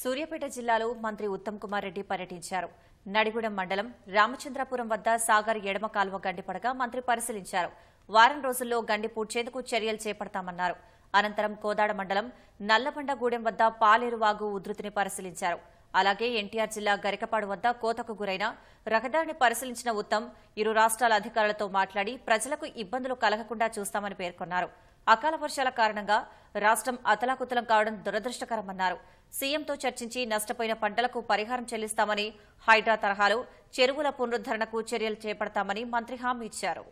సూర్యాపేట జిల్లాలో మంత్రి ఉత్తమ్ కుమార్ రెడ్డి పర్యటించారు. నడిగూడెం మండలం రామచంద్రపురం వద్ద సాగర్ ఎడమ కాలువ గండిపడగా మంత్రి పరిశీలించారు. వారం రోజుల్లో గండి పూడ్చేందుకు చర్యలు చేపడతామన్నారు. అనంతరం కోదాడ మండలం నల్లబండగూడెం వద్ద పాలేరు వాగు ఉధృతిని పరిశీలించారు. అలాగే ఎన్టీఆర్ జిల్లా గరికపాడు వద్ద కోతకు గురైన రహదారిని పరిశీలించిన ఉత్తమ్ ఇరు రాష్ట్రాల అధికారులతో మాట్లాడి ప్రజలకు ఇబ్బందులు కలగకుండా చూస్తామని పేర్కొన్నారు. అకాల వర్షాల కారణంగా రాష్ట్రం అతలాకుతలం కావడం దురదృష్టకరమన్నారు. సీఎంతో చర్చించి నష్టపోయిన పంటలకు పరిహారం చెల్లిస్తామని హైడ్రా తరహాలో చెరువుల పునరుద్దరణకు చర్యలు చేపడతామని మంత్రి హామీ ఇచ్చారు.